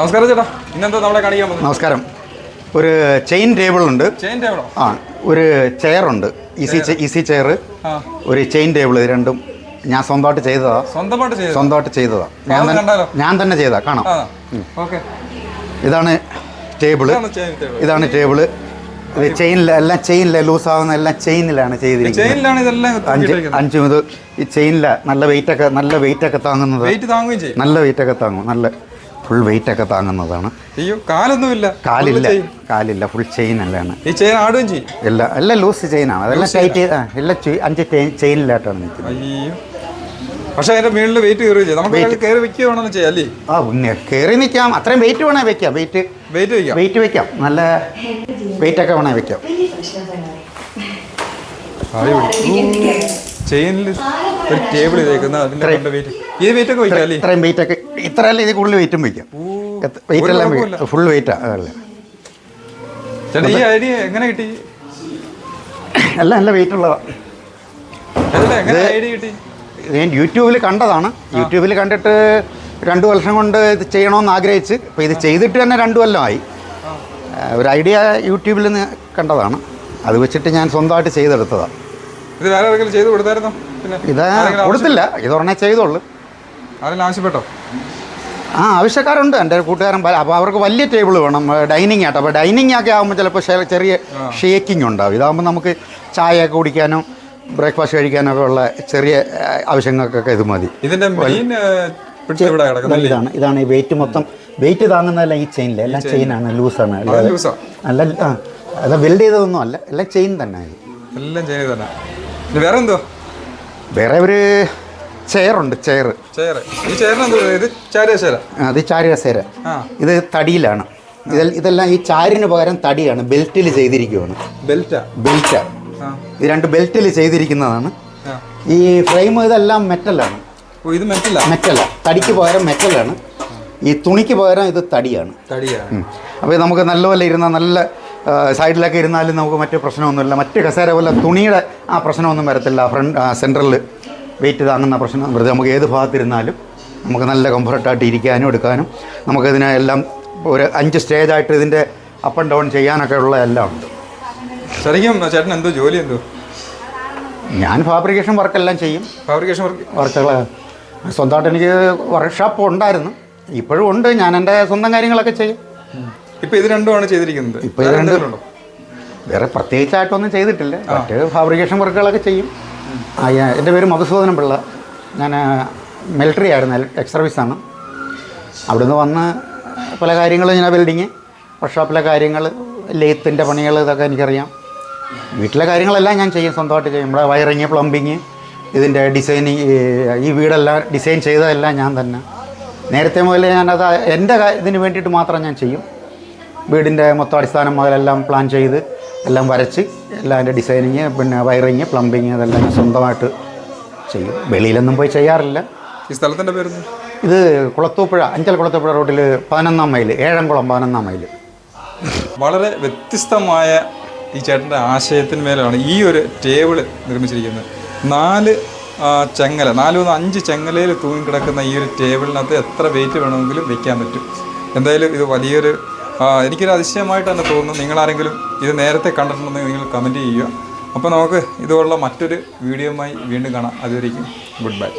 നമസ്കാരം ചേട്ടാ. ഇന്നെന്താ നമ്മളെ കാണിക്കാൻ പോകുന്നത്? നമസ്കാരം. ഒരു ചെയിൻ ടേബിൾ ഉണ്ട്. ചെയിൻ ടേബിളോ? ആ ഒരു ചെയർ ഉണ്ട്. Easy easy chair. ഒരു ചെയിൻ ടേബിൾ ഇത് രണ്ടും ഞാൻ സ്വന്തമായിട്ട് ചെയ്തതാ. സ്വന്തമായിട്ട് സ്വന്തമായിട്ട് ചെയ്തതാ. ഞാൻ? ഞാൻ തന്നെ ചെയ്താ. കാണാം. ഇതാണ് ടേബിൾ ഇതാണ് ടേബിൾ ടേബിൾ. ഇത് ചെയിനിൽ എല്ലാം ചെയിനിലെ ലൂസ് ആവുന്ന എല്ലാം ചെയിനിലാണ് ചെയ്തിരിക്കുന്നത്. അഞ്ച് അഞ്ച് മുതൽ ഈ ചെയിനില നല്ല വെയിറ്റ് ഒക്കെ നല്ല വെയിറ്റ് ഒക്കെ താങ്ങുന്നത്. നല്ല വെയിറ്റ് ഒക്കെ താങ്ങും. നല്ല ഫുൾ വെയിറ്റ് ഒക്കെ താങ്ങുന്നതാണ്. അയ്യോ കാലൊന്നുമില്ല. കാലില്ല. കാലില്ല ഫുൾ ചെയിൻ അല്ലാണ്. ഈ ചെയിൻ ആടുകയും ചെയ്യും. എല്ലാം എല്ലാം ലൂസ് ചെയിനാണ് അതെല്ലാം ടൈറ്റ് എല്ലാം അഞ്ച് ചെയിനിലായിട്ടാണ് നിൽക്കുന്നത്. അയ്യോ. പക്ഷെ അതിന്റെ മുകളിൽ വെയിറ്റ് കയറി ചെയ്യും. നമുക്ക് കയറി വെക്കുകയാണെന്ന് ചെയ്യാം അല്ലേ? ആ പിന്നെ കയറി നിൽക്കാം. അത്രയും വെയിറ്റ് വേണേ വെക്കാം. വെയിറ്റ് വെയിറ്റ് വെക്കാം. വെയിറ്റ് വെക്കാം. നല്ല വെയിറ്റ് ഒക്കെ വേണേ വെക്കാം. ചെയിനിൽ ഒരു ടേബിൾ ചെയ്തേക്കുന്ന അതിന്റെ വെയിറ്റ് ഈ വെയിറ്റ് ഒക്കെ വെക്കാം അല്ലേ? ഇത്രയും വെയിറ്റ് ഒക്കെ ഇത്രയല്ല ഇത് കൂടുതൽ വെയിറ്റും വയ്ക്കാം. വെയിറ്റ് എല്ലാം വയ്ക്കും. ഫുൾ വെയിറ്റാ ചേട്ടാ ഈ ഐഡിയ എങ്ങനെ കിട്ടി? എല്ലാം നല്ല വെയിറ്റ് ഉള്ളതാണ് എങ്ങനെ ഐഡിയ കിട്ടി? ഞാൻ യൂട്യൂബിൽ കണ്ടതാണ്. യൂട്യൂബിൽ കണ്ടിട്ട് രണ്ട് വർഷം കൊണ്ട് ഇത് ചെയ്യണമെന്ന് ആഗ്രഹിച്ച്. അപ്പോൾ ഇത് ചെയ്തിട്ട് തന്നെ രണ്ട് കൊല്ലമായി ഒരു ഐഡിയ യൂട്യൂബിൽ നിന്ന് കണ്ടതാണ്. അത് വെച്ചിട്ട് ഞാൻ സ്വന്തമായിട്ട് ചെയ്തെടുത്തതാണ് ഇത് വേറെ ചെയ്ത് കൊടുത്തായിരുന്നോ? ഇത് കൊടുത്തില്ല. ഇത് ഉടനെ ചെയ്തോളൂ. ആവശ്യപ്പെട്ടോ? ആ ആവശ്യക്കാരുണ്ട്. എന്റെ കൂട്ടുകാരൻ അപ്പോൾ അവർക്ക് വലിയ ടേബിൾ വേണം ഡൈനിങ് ആയിട്ട് അപ്പോൾ ഡൈനിങ് ഒക്കെ ആകുമ്പോൾ ചിലപ്പോൾ ചെറിയ ഷേക്കിംഗ് ഉണ്ടാവും. ഇതാകുമ്പോൾ നമുക്ക് ചായയൊക്കെ കുടിക്കാനും ബ്രേക്ക്ഫാസ്റ്റ് കഴിക്കാനോ ഒക്കെ ഉള്ള ചെറിയ ആവശ്യങ്ങൾക്കൊക്കെ ഇത് മതി. ഇതിന്റെ ഇതാണ് ഇതാണ് ഈ വെയിറ്റ് മൊത്തം. വെയിറ്റ് താങ്ങുന്നതല്ല ഈ ചെയിനിൽ എല്ലാം ചെയിനാണ് ലൂസാണ് അല്ല അല്ല അത് വെൽഡ് ചെയ്തതൊന്നും അല്ല. എല്ലാം ചെയിൻ തന്നെ. എല്ലാം ചെയിൻ തന്നെ. വേറെ എന്തോ വേറെ ഒരു ചെയറുണ്ട് ചെയർ ചെയർ ഈ ചെയറിന് ഇത്? ചാരിയ ചേര അത് ചാരി കസേര ആ. ഇത് തടിയിലാണ്. ഇതെ ഇതെല്ലാം ഈ ചാരിന് പകരം തടിയാണ് ബെൽറ്റിൽ ചെയ്തിരിക്കുകയാണ് ബെൽറ്റാ ഇത് രണ്ട് ബെൽറ്റിൽ ചെയ്തിരിക്കുന്നതാണ്. ഈ ഫ്രെയിം ഇതെല്ലാം മെറ്റലാണ്. ഇത് മെറ്റില്ല മെറ്റല. തടിക്ക് പകരം മെറ്റലാണ്. ഈ തുണിക്ക് പകരം ഇത് തടിയാണ്. തടിയാണ്. അപ്പോൾ നമുക്ക് നല്ലപോലെ ഇരുന്ന നല്ല സൈഡിലൊക്കെ ഇരുന്നാലും നമുക്ക് മറ്റു പ്രശ്നമൊന്നുമില്ല. മറ്റു കസേര പോലെ തുണിയുടെ ആ പ്രശ്നമൊന്നും വരത്തില്ല. ഫ്രണ്ട് സെന്ററിൽ വെയിറ്റ് താങ്ങുന്ന പ്രശ്നം. വെറുതെ നമുക്ക് ഏത് ഭാഗത്തിരുന്നാലും നമുക്ക് നല്ല കംഫർട്ടായിട്ട് ഇരിക്കാനും എടുക്കാനും നമുക്കിതിനെ എല്ലാം ഒരു അഞ്ച് സ്റ്റേജായിട്ട് ഇതിന്റെ അപ്പ് ആൻഡ് ഡൗൺ ചെയ്യാനൊക്കെ ഉള്ള എല്ലാം ഉണ്ട്. ശരിക്കും ചേട്ടൻ എന്തോ ജോലി എന്തോ? ഞാൻ ഫാബ്രിക്കേഷൻ വർക്കെല്ലാം ചെയ്യും. ഫാബ്രിക്കേഷൻ വർക്ക് വർക്കുകൾ സ്വന്തമായിട്ട് എനിക്ക് വർക്ക്ഷോപ്പ് ഉണ്ടായിരുന്നു. ഇപ്പോഴും ഉണ്ട്. ഞാൻ എന്റെ സ്വന്തം കാര്യങ്ങളൊക്കെ ചെയ്യും. ഇപ്പോൾ ഇത് രണ്ടുമാണ് ചെയ്തിരിക്കുന്നത്. ഇപ്പോൾ ഇത് രണ്ടുപേരുണ്ടോ രണ്ടും-? വേറെ പ്രത്യേകിച്ചായിട്ടൊന്നും ചെയ്തിട്ടില്ല. മറ്റ് ഫാബ്രിക്കേഷൻ വർക്കുകളൊക്കെ ചെയ്യും. എന്റെ പേര് മധുസൂദനം പിള്ള. ഞാൻ മിലിറ്ററി ആയിരുന്നു എക്സ് സർവീസാണ് അവിടെ നിന്ന് വന്ന് പല കാര്യങ്ങളും ഞാൻ ബിൽഡിങ് വർക്ക്ഷോപ്പിലെ കാര്യങ്ങൾ ലെയ്ത്തിന്റെ പണികൾ ഇതൊക്കെ എനിക്കറിയാം. വീട്ടിലെ കാര്യങ്ങളെല്ലാം ഞാൻ ചെയ്യും സ്വന്തമായിട്ട് ചെയ്യും. നമ്മുടെ വയറിങ് പ്ലംബിങ് ഇതിന്റെ ഡിസൈനിങ് ഈ വീടെല്ലാം ഡിസൈൻ ചെയ്തതെല്ലാം ഞാൻ തന്നെ. നേരത്തെ മുതൽ ഞാനത് എന്റെ ഇതിന് വേണ്ടിയിട്ട് മാത്രം ഞാൻ ചെയ്യും. വീടിന്റെ മൊത്തം അടിസ്ഥാനം മുതലെല്ലാം പ്ലാൻ ചെയ്ത് എല്ലാം വരച്ച് എല്ലാം അതിന്റെ ഡിസൈനിങ് പിന്നെ വയറിങ് പ്ലംബിങ് അതെല്ലാം ഞാൻ സ്വന്തമായിട്ട് ചെയ്യും. വെളിയിലൊന്നും പോയി ചെയ്യാറില്ല. ഈ സ്ഥലത്തിന്റെ പേര് ഇത് കുളത്തൂപ്പുഴ അഞ്ചൽ കുളത്തൂപ്പുഴ റോഡിൽ പതിനൊന്നാം മൈൽ ഏഴംകുളം പതിനൊന്നാം മൈൽ വളരെ വ്യത്യസ്തമായ ഈ ചേട്ടന്റെ ആശയത്തിന് മേലാണ് ഈ ഒരു ടേബിൾ നിർമ്മിച്ചിരിക്കുന്നത്. നാല് ചങ്ങല നാല് മൂന്ന് അഞ്ച് ചെങ്ങലയിൽ തൂങ്ങിക്കിടക്കുന്ന ഈ ഒരു ടേബിളിനകത്ത് എത്ര വെയിറ്റ് വേണമെങ്കിലും വെക്കാൻ പറ്റും. എന്തായാലും ഇത് വലിയൊരു എനിക്കൊരു അതിശയമായിട്ട് തന്നെ തോന്നുന്നു. നിങ്ങളാരെങ്കിലും ഇത് നേരത്തെ കണ്ടിട്ടുണ്ടെങ്കിൽ നിങ്ങൾ കമന്റ് ചെയ്യുക. അപ്പോൾ നമുക്ക് ഇതുപോലുള്ള മറ്റൊരു വീഡിയോയുമായി വീണ്ടും കാണാം. അതുവരേക്കും ഗുഡ് ബൈ